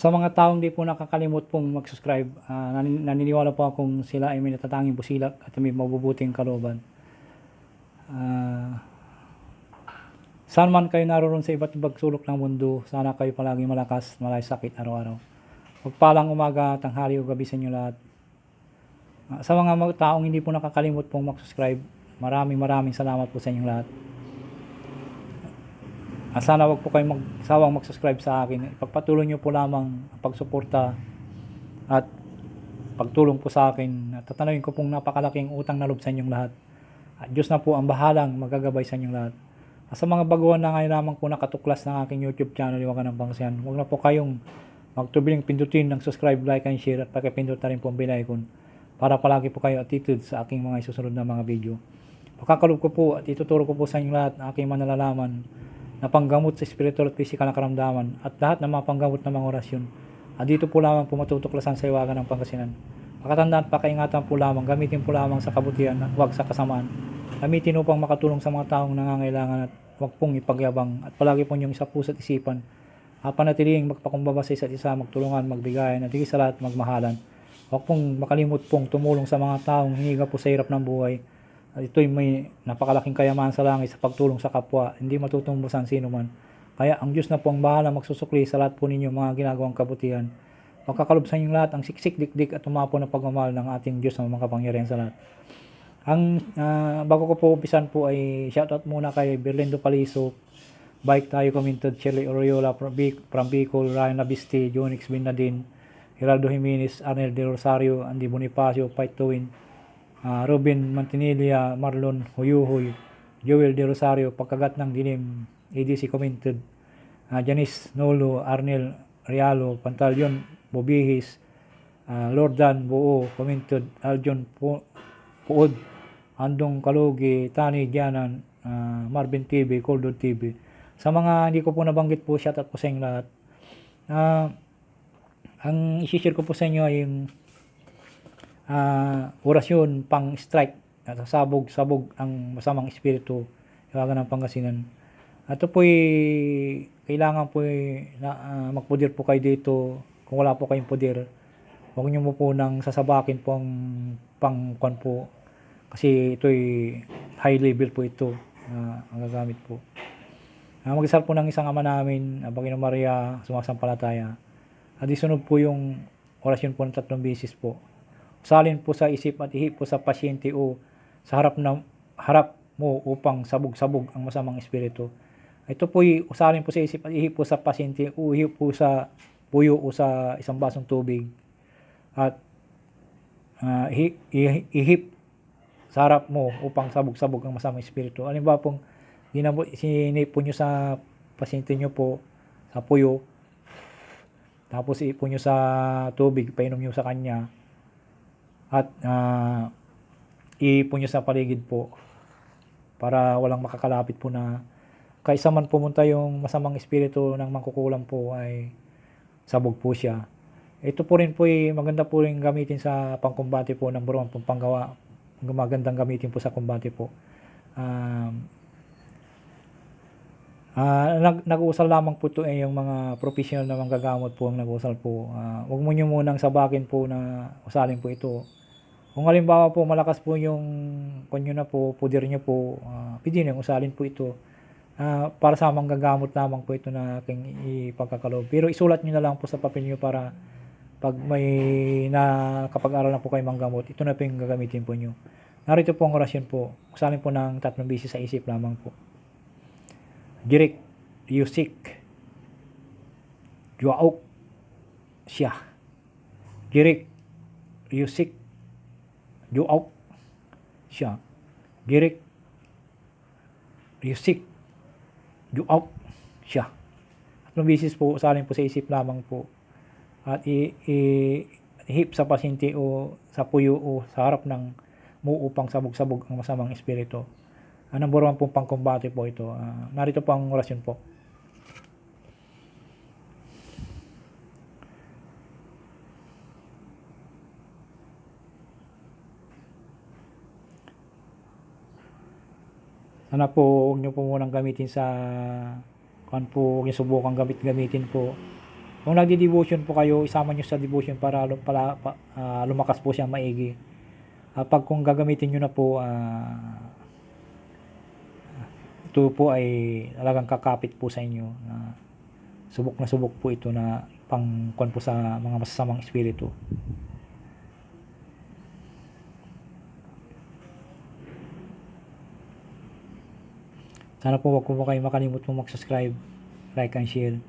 Sa mga taong di po nakakalimot pong mag-subscribe, nanin- naniniwala po akong sila ay may natatanging busilak at may mabubuting kalooban. Ah, saan man kayo naroon sa iba't ibang sulok ng mundo, sana kayo palagi malakas, malay sakit araw-araw. Pagpalang umaga, tanghali o gabi sa inyo lahat. Ah, sa mga taong hindi po nakakalimot pong mag-subscribe, maraming maraming salamat po sa inyong lahat. Ah, sana wag po kayong magsawang mag-subscribe sa akin. Ipagpatuloy niyo po lamang ang pagsuporta at pagtulong po sa akin. At tatanawin ko pong napakalaking utang na loob sa inyong lahat. At Diyos na po ang bahalang magagabay sa inyong lahat. At sa mga baguhan na ngayon lamang po nakatuklas ng aking YouTube channel, Iwagan ng Pangasinan, huwag na po kayong magtubiling pindutin ng subscribe, like, and share at pakipindot na rin po ang bell icon para palagi po kayo attitude sa aking mga isusunod na mga video. Pagkakalob ko po at ituturo ko po sa inyong lahat ang aking manalalaman na panggamot sa spiritual at physical na karamdaman at lahat ng mga panggamot ng mga orasyon. At dito po lamang po matutuklasan sa iwagan ng Pangasinan. Pakatandaan at pakaingatan po lamang, gamitin po lamang sa kabutihan at huwag sa kasamaan. Gamitin upang makatulong sa mga taong nangangailangan at huwag pong ipagyabang at palagi po niyong isa puso at isipan. Uh, panatiling magpakumbaba sa isa't isa, magtulungan, magbigayan, at higit sa lahat magmahalan. Huwag pong makalimot pong tumulong sa mga taong hiniga po sa hirap ng buhay. Ito'y may napakalaking kayamanan sa langit sa pagtulong sa kapwa, hindi matutumbusan sino man. Kaya ang Diyos na po ang bahala magsusukli sa lahat po ninyo mga ginagawang kabutihan. Magkakalob sa inyong lahat ang siksik, dikdik at tumapo na pagmamahal ng ating Diyos na makapangyarihan sa lahat. Ang ah, bago ko po umpisan po ay shoutout muna kay Berlindo Paliso, Bike Tayo Commented, Shirley Oriola from, from Bicol, Ryan Nabiste, Jonix Binadin, Geraldo Jimenez, Arnel De Rosario, Andy Bonifacio, Fight to Win, ah, Robin Mantinilla, Marlon Huyuhoy, Joel De Rosario, Pagkagat ng Dilim, ADC Commented, ah, Janice Nolo, Arnel Rialo, Pantalyon Bobihis, ah, Lordan Buo, Commented, Aljon Pu- Puod, Andong Kalugi, Tani Dianan, ah, Marvin TV, Coldwood TV. Sa mga hindi ko po nabanggit po, shoutout po sa inyo lahat. Ah, ang isi-share ko po sa inyo ay yung ah, orasyon pang strike at sabog-sabog ang masamang espiritu iwagan ng Pangasinan. At ito po'y kailangan po na, ah, magpudir po kayo dito kung wala po kayong pudir. Huwag niyo mo po nang sasabakin po ang pangkwan po kasi ito'y high level po ito na ang gagamit po. Uh, mag-isal po ng isang ama namin, uh, Panginoon Maria, sumasampalataya. At isunod po yung orasyon po ng tatlong bisis po. Salin po sa isip at ihip po sa pasyente o sa harap ng harap mo upang sabog-sabog ang masamang espiritu. Ito po usalin po sa isip at ihip po sa pasyente o ihip po sa puyo o sa isang basong tubig. At uh, ihi- ihi- ihip sa harap mo upang sabog-sabog ang masamang espiritu. Alin ba pong ginabo, sinipo nyo sa pasyente nyo po sa puyo, tapos ipo nyo sa tubig, painom nyo sa kanya, at uh, ipo nyo sa paligid po para walang makakalapit po na kaisa man pumunta yung masamang espiritu ng mangkukulam po ay sabog po siya. Ito po rin po ay maganda po rin gamitin sa pangkumbate po ng buruan pong panggawa. Magandang gamitin po sa kumbate po. Um, Ah, nag nag-uusal lamang po to eh, yung mga professional na manggagamot po ang nag-uusal po. Ah, wag mo niyo munang sabakin po na usalin po ito. Kung halimbawa po malakas po yung kunyo na po, pudir niyo po, uh, pwede niyo usalin po ito. Ah, para sa manggagamot lamang po ito na aking ipagkakalob. Pero isulat niyo na lang po sa papel niyo para pag may na kapag aral na po kayo manggamot, ito na po yung gagamitin po niyo. Narito po ang orasyon po. Usalin po ng tatlong bisis sa isip lamang po. Jirik Yusik Juaok siya Jirik Yusik Juaok siya. Jirik Yusik Juaok siya. Tatlong bisis po salin po sa isip lamang po. At i, i hip sa pasyente o sa puyo o sa harap ng mo upang sabog-sabog ang masamang espiritu. Ang number one pong pangkumbate po ito. Ah, narito po ang orasyon po. Sana po, huwag nyo po munang gamitin sa kan po, huwag nyo subukan gamit-gamitin po Kung nagdi-devotion po kayo, isama nyo sa devotion para lum- pala, pa- ah, lumakas po siya maigi. Ah, pag kung gagamitin nyo na po, ah, ito po ay talagang kakapit po sa inyo na subok na subok po ito na pang po sa mga masasamang espiritu. Sana po wag po kayo makalimut po mag-subscribe, like and share.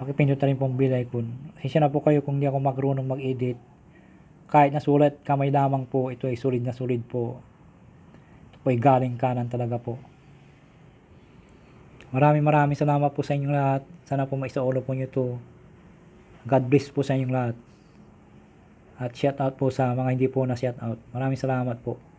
Pakipindot na rin pong bell icon. Pasensya na po kayo kung di ako marunong mag-edit. Kahit nasulat kamay lamang po, ito ay solid na solid po. Ito po ay galing kanan talaga po. Maraming maraming salamat po sa inyong lahat. Sana po maisaulo po nyo to. God bless po sa inyong lahat. At shout out po sa mga hindi po na shout out. Maraming salamat po.